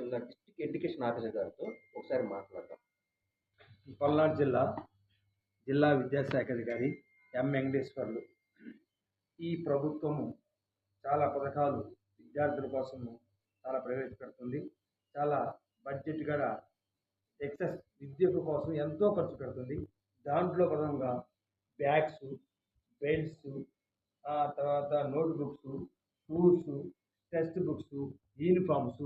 జిల్లా district education officer గారితో ఒకసారి మాట్లాడదాం. పల్నాడు జిల్లా జిల్లా విద్యాశాఖ అధికారి ఎం వెంకటేశ్వర్లు. ఈ ప్రభుత్వము చాలా పథకాలు విద్యార్థుల కోసం చాలా ప్రవేశపెడుతుంది. చాలా బడ్జెట్ కూడా ఎక్సెస్ విద్య కోసం ఎంతో ఖర్చు పెడుతుంది. దాంట్లో ప్రధానంగా బ్యాగ్స్ బెల్ట్స్ తర్వాత note books shoes text books uniforms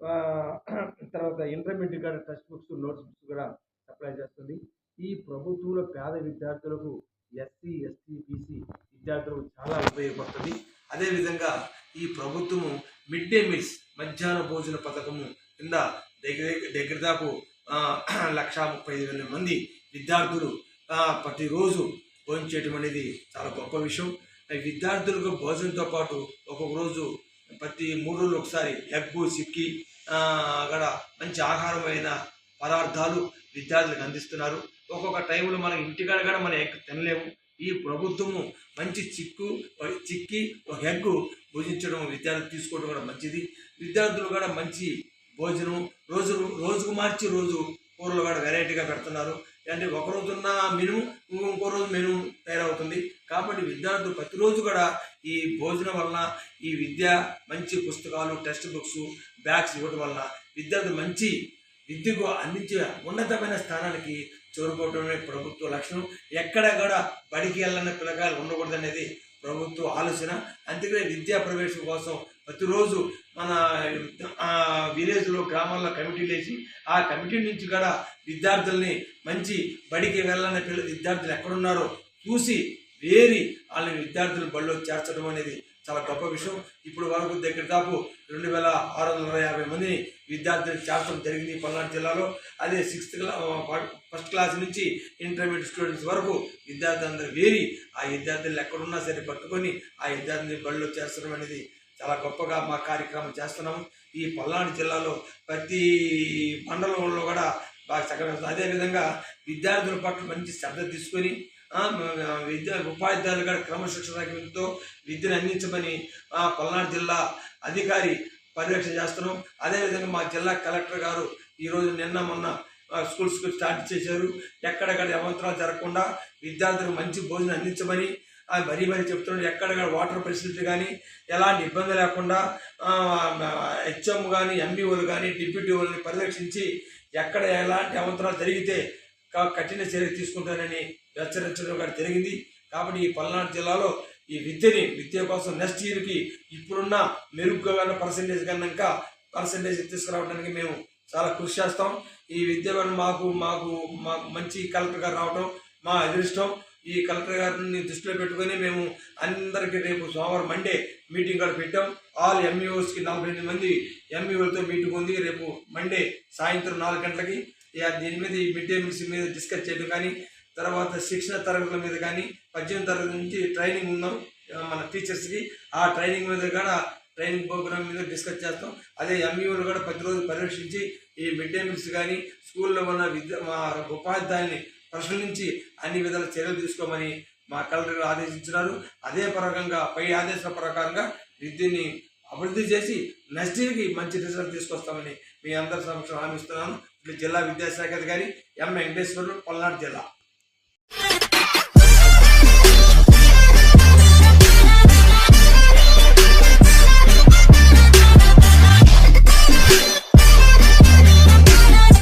తర్వాత ఇంటర్మీడియట్ కూడా టెక్స్ట్ బుక్స్ నోట్స్ బుక్స్ కూడా సప్లై చేస్తుంది. ఈ ప్రభుత్వంలో పేద విద్యార్థులకు ఎస్సీ ఎస్టీ బీసీ విద్యార్థులకు చాలా ఉపయోగపడుతుంది. అదేవిధంగా ఈ ప్రభుత్వము మిడ్ డే మీల్స్ మధ్యాహ్న భోజన పథకము కింద దగ్గర దగ్గర దాపు లక్షా ముప్పై ఐదు వేల మంది విద్యార్థులు ప్రతిరోజు భోజనం చేయడం అనేది చాలా గొప్ప విషయం. విద్యార్థులకు భోజనంతో పాటు ఒక్కొక్క రోజు ప్రతి మూడు రోజులు ఒకసారి ఎగ్గు సిక్కి అక్కడ మంచి ఆహారమైన పదార్థాలు విద్యార్థులకు అందిస్తున్నారు. ఒక్కొక్క టైంలో మనం ఇంటికాడ కూడా మనం ఎగ్ తినలేము. ఈ ప్రభుత్వము మంచి చిక్కు చిక్కి ఒక ఎగ్గు భోజించడం విద్యార్థులు తీసుకోవడం కూడా మంచిది. విద్యార్థులు కూడా మంచి భోజనం రోజు రోజుకు మార్చి రోజు కూరలు కూడా వెరైటీగా పెడుతున్నారు. అంటే ఒక రోజున్న మెను ఇంకో రోజు మెను తయారవుతుంది. కాబట్టి విద్యార్థులు ప్రతిరోజు కూడా ఈ భోజనం వలన ఈ విద్య మంచి పుస్తకాలు టెక్స్ట్ బుక్స్ బ్యాగ్స్ ఇవ్వడం వలన విద్యార్థులు మంచి విద్యకు అందించే ఉన్నతమైన స్థానానికి చేరుకోవడమే ప్రభుత్వ లక్ష్యం. ఎక్కడ కూడా బడికి వెళ్ళని పిల్లకాయలు ఉండకూడదు అనేది ప్రభుత్వ ఆలోచన. అందుకనే విద్యా ప్రవేశం కోసం ప్రతిరోజు మన విలేజ్లో గ్రామాల్లో కమిటీలు వేసి ఆ కమిటీ నుంచి కూడా విద్యార్థుల్ని మంచి బడికి వెళ్ళని పిల్ల విద్యార్థులు ఎక్కడున్నారో చూసి వేరి వాళ్ళని విద్యార్థులు బడిలో చేర్చడం అనేది చాలా గొప్ప విషయం. ఇప్పుడు వరకు దగ్గర దాపు రెండు వేల ఆరు వందల యాభై మందిని విద్యార్థులు చేర్చడం జరిగింది పల్నాడు జిల్లాలో. అదే సిక్స్త్ క్లా ఫస్ట్ క్లాస్ నుంచి ఇంటర్మీడియట్ స్టూడెంట్స్ వరకు విద్యార్థులందరూ వేరి ఆ విద్యార్థులు ఎక్కడున్నా సరే పట్టుకొని ఆ విద్యార్థిని బడిలో చేర్చడం అనేది చాలా గొప్పగా మా కార్యక్రమం చేస్తున్నాము. ఈ పల్నాడు జిల్లాలో ప్రతి మండలంలో కూడా బాగా చక్కగా అదేవిధంగా విద్యార్థుల పట్ల మంచి శ్రద్ధ తీసుకొని విద్యా ఉపాధ్యాయులు కూడా క్రమశిక్షణతో విద్యను అందించమని ఆ, పల్నాడు జిల్లా అధికారి పర్యవేక్షణ చేస్తున్నాం. అదేవిధంగా మా జిల్లా కలెక్టర్ గారు ఈరోజు నిన్న మొన్న స్కూల్స్కి స్టార్ట్ చేశారు. ఎక్కడెక్కడ అవంతరాలు జరగకుండా విద్యార్థులకు మంచి భోజనం అందించమని ఆ, మరీ మరీ చెప్తున్నాడు ఎక్కడెక్కడ వాటర్ ఫెసిలిటీ కానీ ఎలాంటి ఇబ్బంది లేకుండా హెచ్ఎం కానీ ఎంబీఓలు కానీ డిప్యూటీ వాళ్ళని పరిరక్షించి ఎక్కడ ఎలాంటి అవంతరాలు జరిగితే కఠిన చర్య తీసుకుంటానని హెచ్చరించడం కూడా జరిగింది. కాబట్టి ఈ పల్నాడు జిల్లాలో ఈ విద్యని విద్య కోసం నెక్స్ట్ ఇయర్కి ఇప్పుడున్న మెరుగ్గా పర్సంటేజ్ కన్నాక పర్సంటేజ్ తీసుకురావడానికి మేము చాలా కృషి చేస్తాం. ఈ విద్య మాకు మాకు మాకు మంచి కలెక్టర్ గారు రావడం మా అదృష్టం. ఈ కలెక్టర్ గారిని దృష్టిలో పెట్టుకొని మేము అందరికీ రేపు సోమవారం మండే మీటింగ్ కూడా పెట్టాం. ఆల్ ఎంఈఓస్కి నలభై ఎనిమిది మంది ఎంఈఓలతో మీటింగ్ ఉంది. రేపు మండే సాయంత్రం నాలుగు గంటలకి ఇక దీని మీద ఈ మిడ్ డే మీల్స్ మీద డిస్కస్ చేయడం కానీ తర్వాత శిక్షణ తరగతుల మీద కానీ పద్దెనిమిది తరగతి నుంచి ట్రైనింగ్ ఉందాం. మన టీచర్స్కి ఆ ట్రైనింగ్ మీద కూడా ట్రైనింగ్ ప్రోగ్రామ్ మీద డిస్కస్ చేస్తాం. అదే ఎంఈఓలు కూడా ప్రతిరోజు పర్యవేక్షించి ఈ మిడ్ డే మీల్స్ కానీ స్కూల్లో ఉన్న విద్య మా ఉపాధ్యాయుల్ని ప్రశ్నించి అన్ని విధాల చర్యలు తీసుకోమని మా కలెక్టర్ ఆదేశించినారు. అదే ప్రకారంగా పై ఆదేశాల ప్రకారంగా విద్యని అభివృద్ధి చేసి నెక్స్ట్ ఇయర్కి మంచి రిజల్ట్ తీసుకొస్తామని మీ అందరి సమక్షం హామీ ఇస్తున్నాను. జిల్లా విద్యాశాఖ అధికారి ఎం వెంకటేశ్వరుడు పల్నాడు జిల్లా.